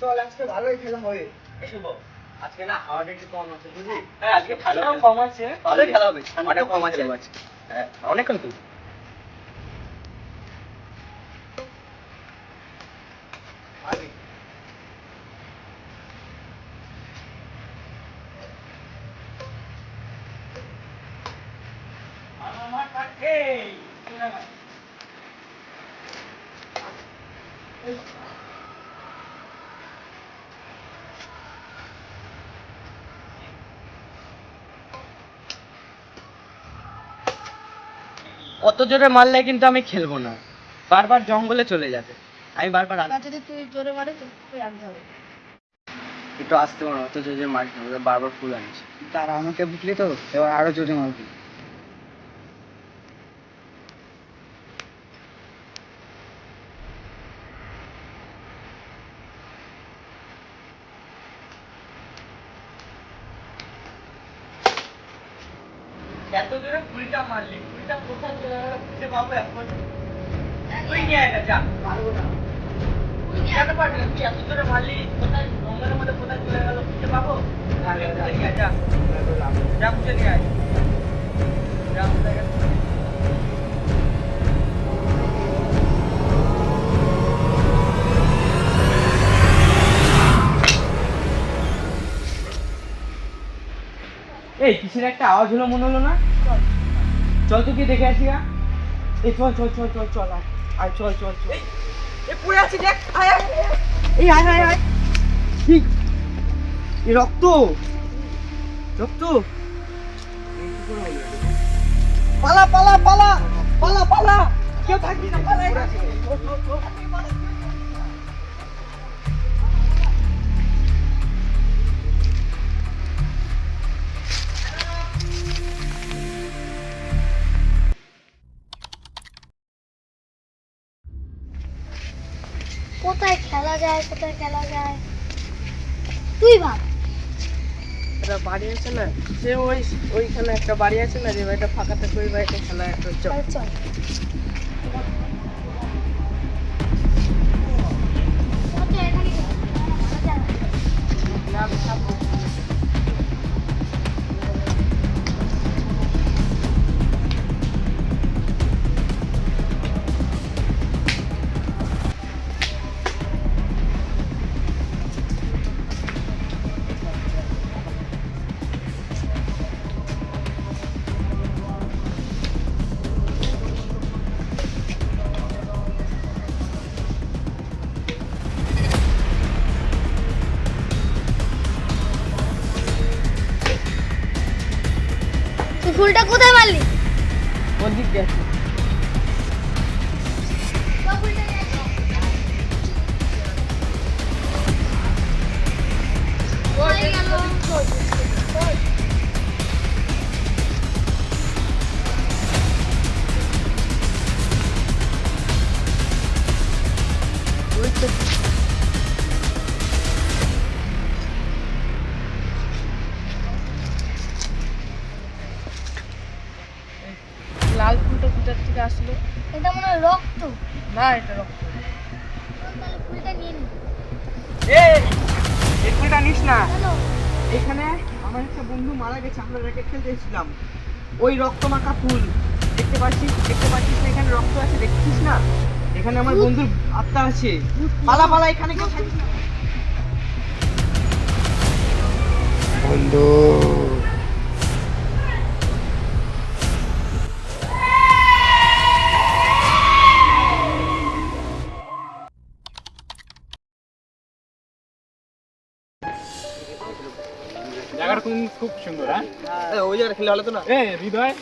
চল আজকে ভালোই খেলা হবে। শুভ। আজকে না হাওয়াটা একটু কম আছে বুঝলি? হ্যাঁ আজকে ভালো কম আছে। ভালোই খেলা হবে। অনেক কম আছে। হ্যাঁ অনেকক্ষণ তো ভালোই। অত জোরে মারলে কিন্তু আমি খেলব না। বারবার জঙ্গলে চলে যাবে। আমি বারবার যদি তুই জোরে মারে তুই আনতে হবে। একটু আসতে পারো অত জোরে মারিস না, ওদের বারবার ফুল আনিস তারা আমাকে বুঝলি তো এবার আরও জোরে মারবি। এত জোরে ফুলটা মারলি। এই কিসের একটা আওয়াজ হলো মনে হলো না চল তো কি দেখে আসি না এই চল চল চল চল চল আয়। চল চল চল। পড়ে আছি দেখ আয় আয়। এই আয় আয় আয়। ঠিক এই রক্ত? রক্ত? পালা পালা পালা পালা কোথায় খেলা যায় কোথায় খেলা যায়? তুই ভাব। একটা বাড়ি আছে না যে ওই ওইখানে একটা বাড়ি আছে না যে বাড়িটা ফাঁকা থাকে ওই বাড়িটা খেলা একটা চল। চল। ফুলটা কোথায় মারলি? কোন দিক দিয়ে কোথার থেকে আসলো। এটা মনে হয় রক্ত। না এটা রক্ত। তাহলে ফুলটা নিয়ে নি। এই এই ফুলটা নিস না। এখানে আমার একটা বন্ধু মারা গেছে আমরা র্যাকেট খেলতে এসেছিলাম। ওই রক্ত মাখা ফুল। দেখতে পাচ্ছিস? দেখতে পাচ্ছিস না এখানে রক্ত আছে? দেখছিস না? এখানে আমার বন্ধুর আত্মা আছে। পালা পালা এখানে কেউ থাকিস না বন্ধু। জায়গাটা খুব সুন্দর হ্যাঁ ওই জায়গায় খেলে ভালো তো না এ হৃদয়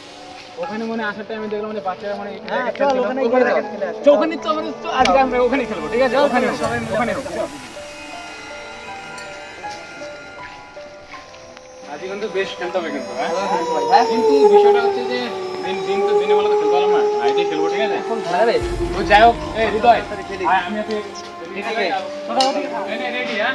ওখানে মানে আসার টাইমে দেখলাম মানে বাচ্চারা মানে এখানে হ্যাঁ। ওখানে খেলে খেলে তো আমরা আজকে আমরা ওখানে খেলব ঠিক আছে ওখানে ওখানে আজকে কিন্তু বেশ খেলতে হবে কিন্তু হ্যাঁ কিন্তু বিষয়টা হচ্ছে যে দিন দিন তো দিনে বেলা তো খেলতে পারলাম না আইডি খেলব ঠিক আছে এখন ধারে তো যাই হোক এ হৃদয় খেলি। আমি আজকে রেডি হ্যাঁ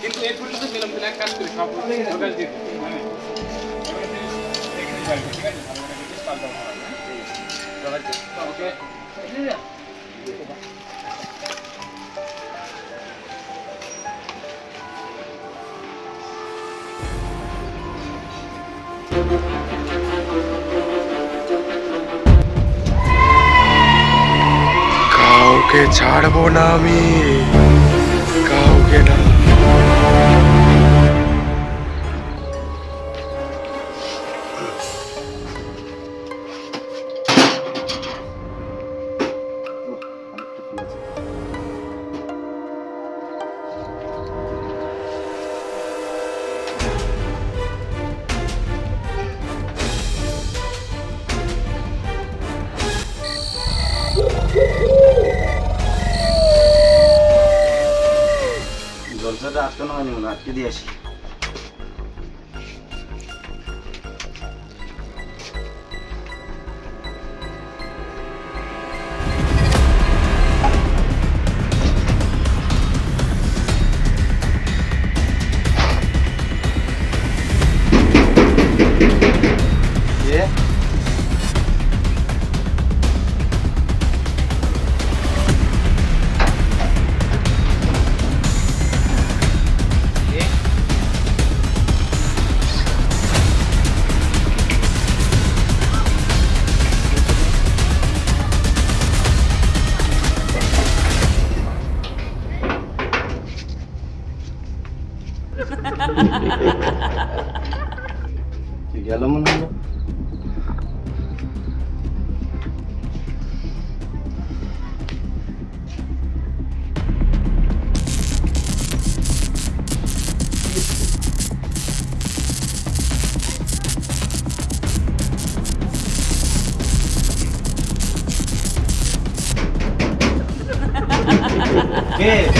কিন্তু এই ফুলটা তো পেলাম এক কাজ করি সব টোটাল দিয়ে ঠিক আছে? ওকে কাউকে ছাড়বো না আমি কাউকে না দরজাটা আটকানো হয়নি মনে হয়, আটকে দিয়ে গেল মনে হলো কে ঈশ্বর